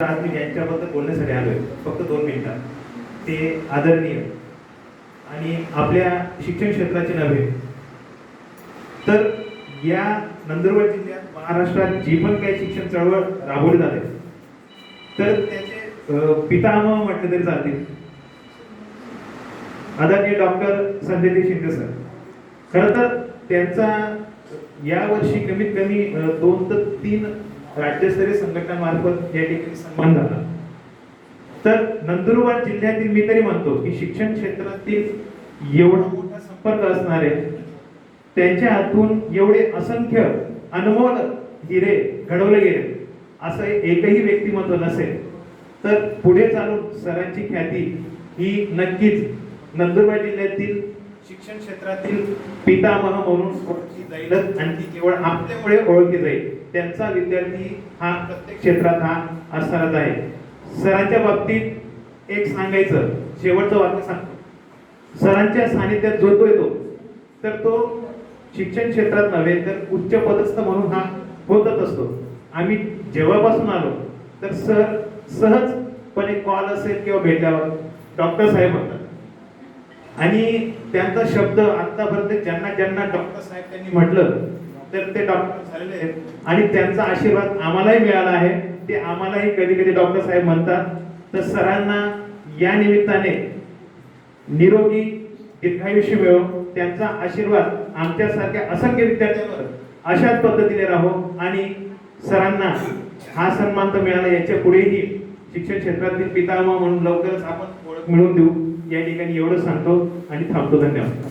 आज मी यांच्याबद्दल बोलण्यासाठी आलोय. फक्त दोन मिनिटात ते आदरणीय आणि आपल्या शिक्षण क्षेत्राचे नव्हे. तर या नंदुरबार जिल्ह्यात महाराष्ट्रात जी पण काही शिक्षण चळवळ राबवली जाते तर त्याचे पितामह म्हटले तरी चालतील आदरणीय डॉक्टर संजय शिंदे सर. खरं तर त्यांचा यावर्षी कमीत कमी दोन ते तीन राज्यस्तरीय संघटनामार्फत या ठिकाणी सन्मान झाला. तर नंदुरबार जिल्ह्यातील मी तरी म्हणतो की शिक्षण क्षेत्रातील एवढा मोठा संपर्क असणारे त्यांच्या हातून एवढे असंख्य अनमोल हिरे घडवले गेले असं एकही व्यक्तिमत्व नसेल. तर पुढे चालून सरांची ख्याती ही नक्कीच नंदुरबार जिल्ह्यातील शिक्षण क्षेत्रातील पितामह म्हणून ओळखली जाईलच आणि ती केवळ आपल्यामुळे ओळखली जाईल. त्यांचा विद्यार्थी हा प्रत्येक क्षेत्रात हा असणारच आहे. सरांच्या बाबतीत एक सांगायचं शेवटचं वाक्य सांगतो. सरांच्या सानिध्यात जो तो येतो तर तो शिक्षण क्षेत्रात नव्हे तर उच्च पदस्थ म्हणून हा होतच असतो. आम्ही जेव्हापासून आलो तर सर सहजपणे कॉल असेल किंवा भेटल्यावर डॉक्टर साहेब म्हणतात आणि त्यांचा शब्द आतापर्यंत ज्यांना ज्यांना डॉक्टर साहेब त्यांनी म्हटलं तर ते डॉक्टर झालेले आहेत. आणि त्यांचा आशीर्वाद आम्हालाही मिळाला आहे. ते आम्हालाही कधी कधी डॉक्टर साहेब म्हणतात तर सरांना या निमित्ताने निरोगी दीर्घायुष्य मिळो. त्यांचा आशीर्वाद आमच्यासारख्या असंख्य विद्यार्थ्यांवर अशाच पद्धतीने राहो आणि सरांना हा सन्मान तर मिळाला याच्या पुढेही शिक्षण क्षेत्रातील पितामह म्हणून लवकरच आपण ओळख मिळवून देऊ. या ठिकाणी एवढं सांगतो आणि थांबतो. धन्यवाद.